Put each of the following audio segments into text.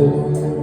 before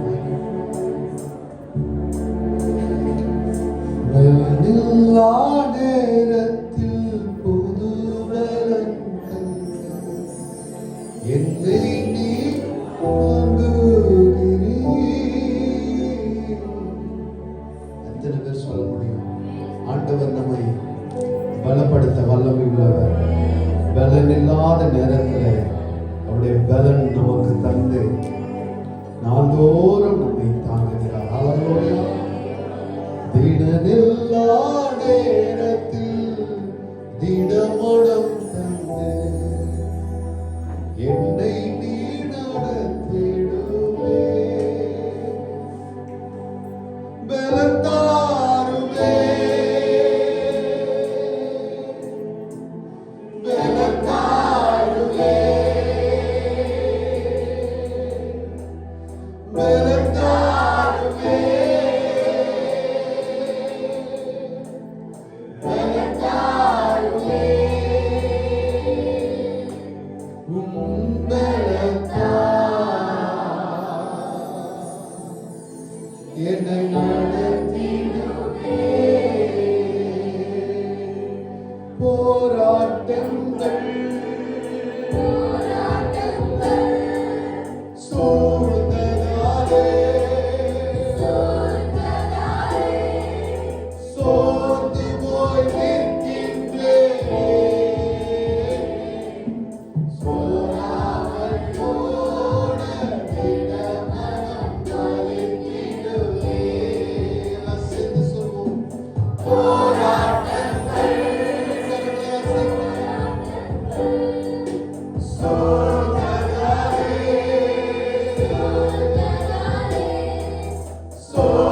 for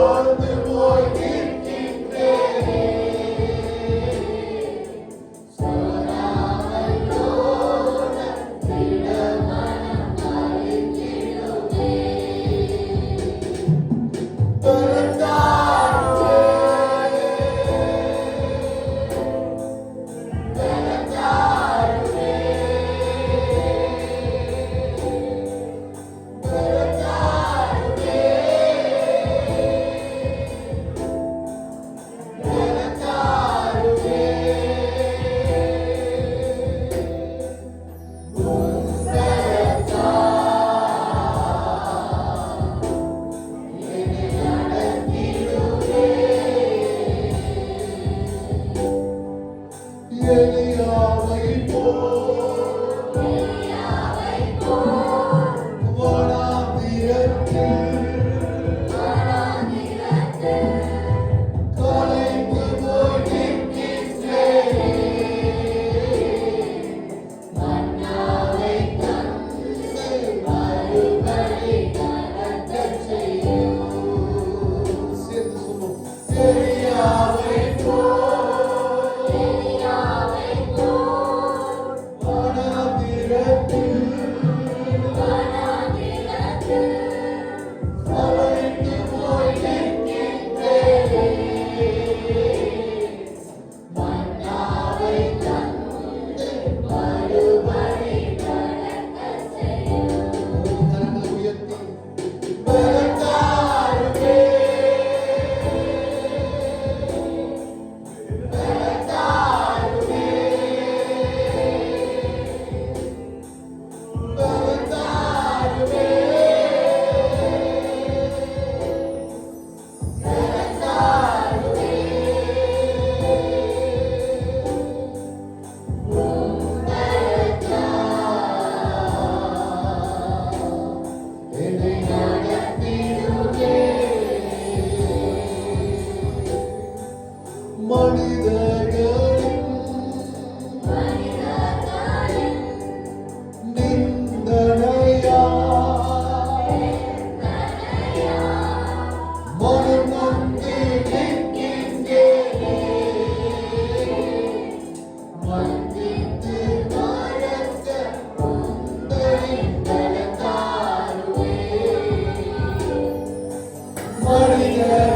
Holy Ghost.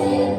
see.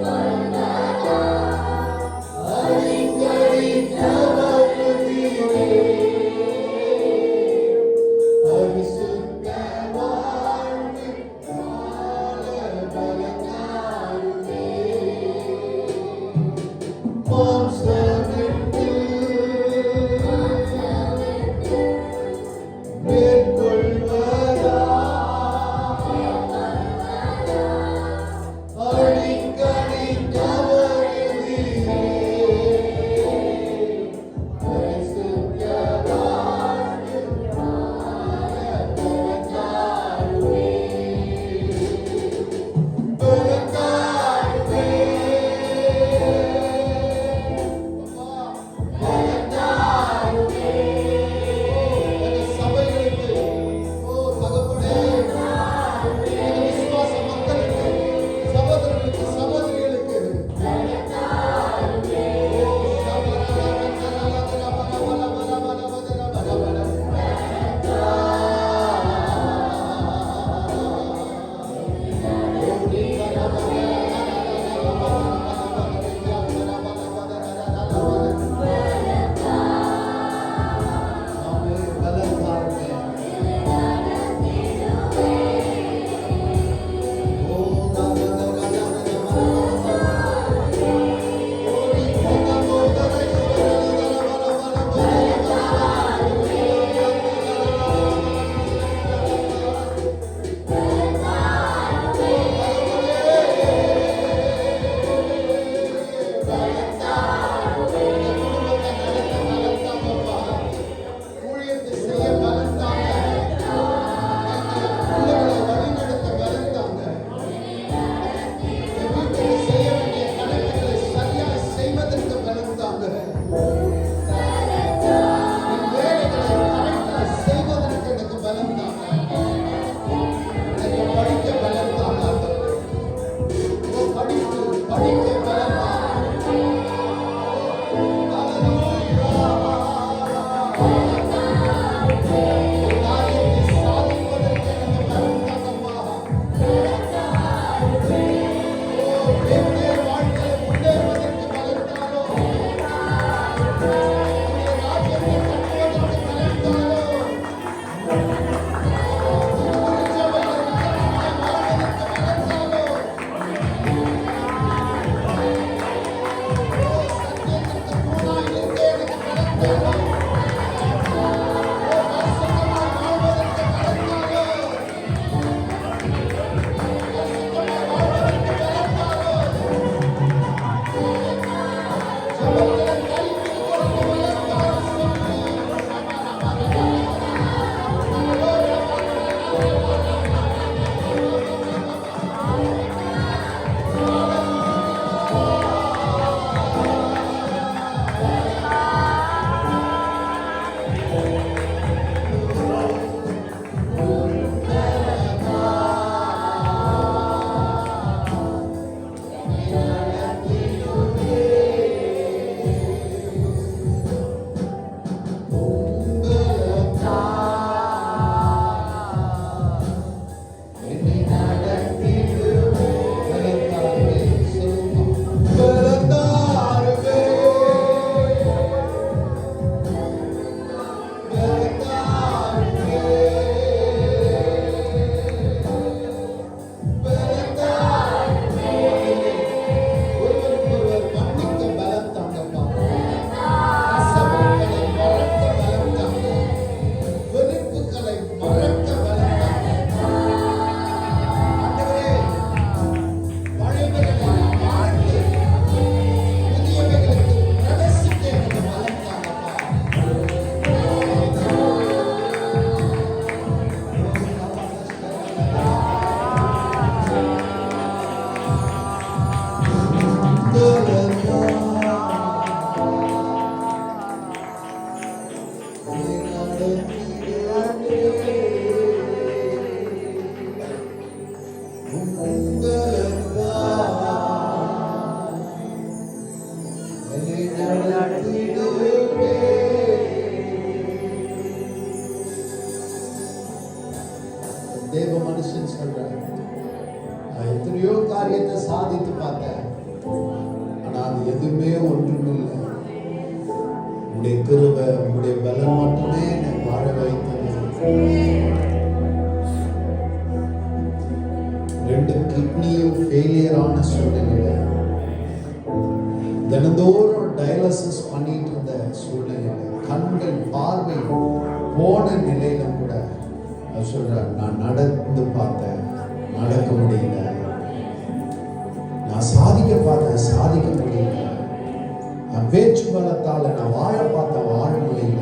பேச்சு பலத்தால் நான் வாழ பார்த்த வாழ முடியல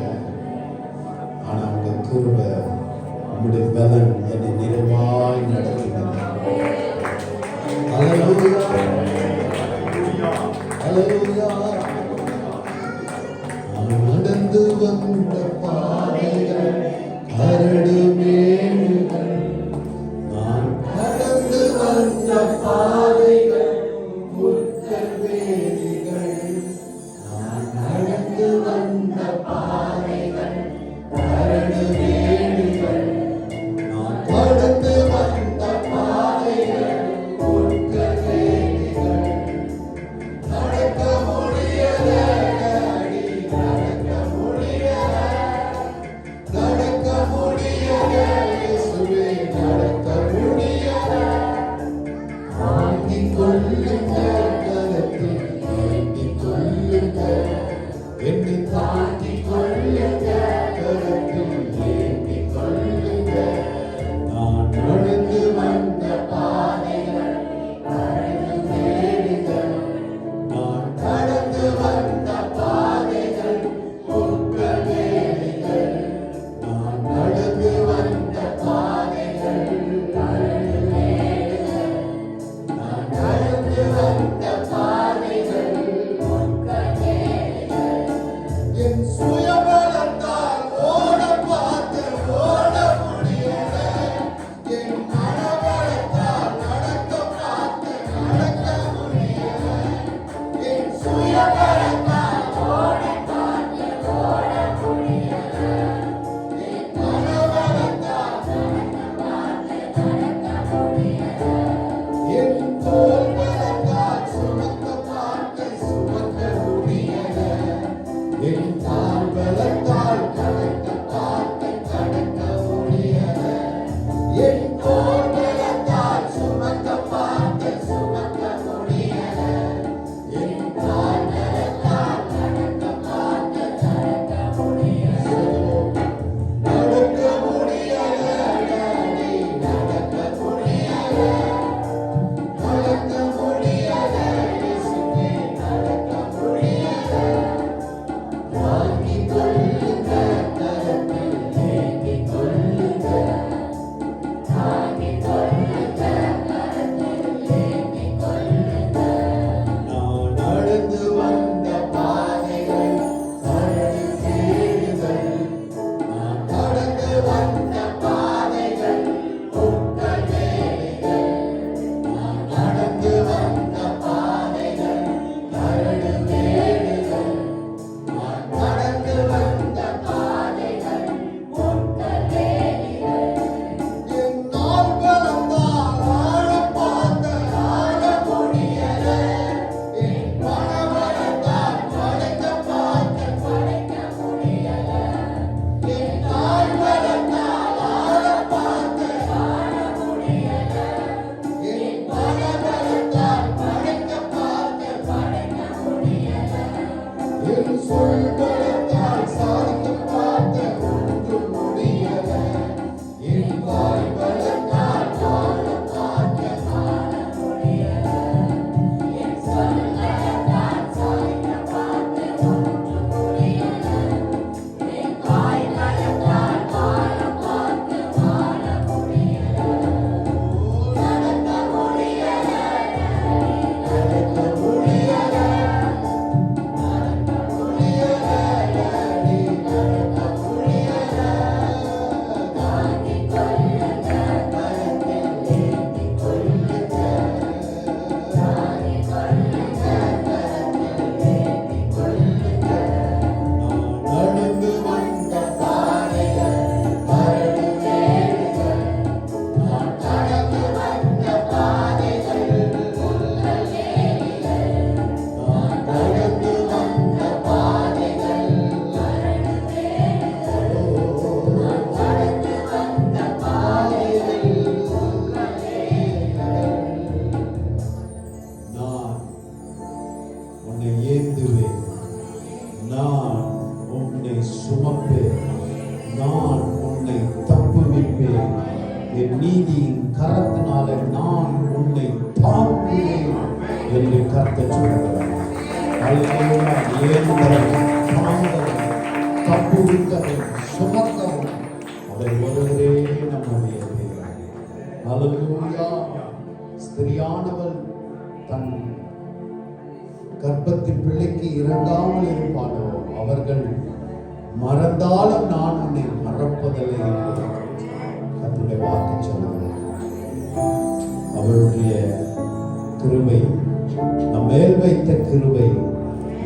ஆனா உங்க குருவ உங்களுடைய பலன் என்னை நிறைவாய் நடத்துகிறது Hallelujah. Hallelujah. Lord.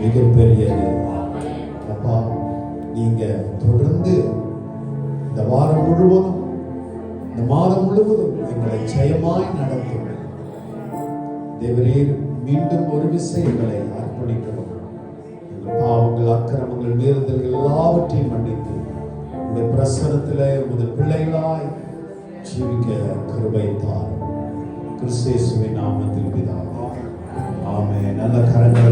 மிகப்பெரியது அப்பா நீங்க தொடர்ந்து இந்த வாரம் முழுவதும் இந்த மாதம் முழுவதும் எங்களை ஜெயமாய் நடத்தும் தேவரீர் மீண்டும் ஒரு விசை எங்களை அர்ப்பணிக்கிறோம் எங்கள் பாவங்கள் அக்கிரமங்கள் மீறுதல்கள் எல்லாவற்றையும் மன்னித்து இந்த பிரசனத்தில் உமது பிள்ளைகளாய் ஜீவிக்க கிருபை தாரும். கிறிஸ்தேசுவின் நாமத்தில் பிதாவே. நல்ல கரங்களை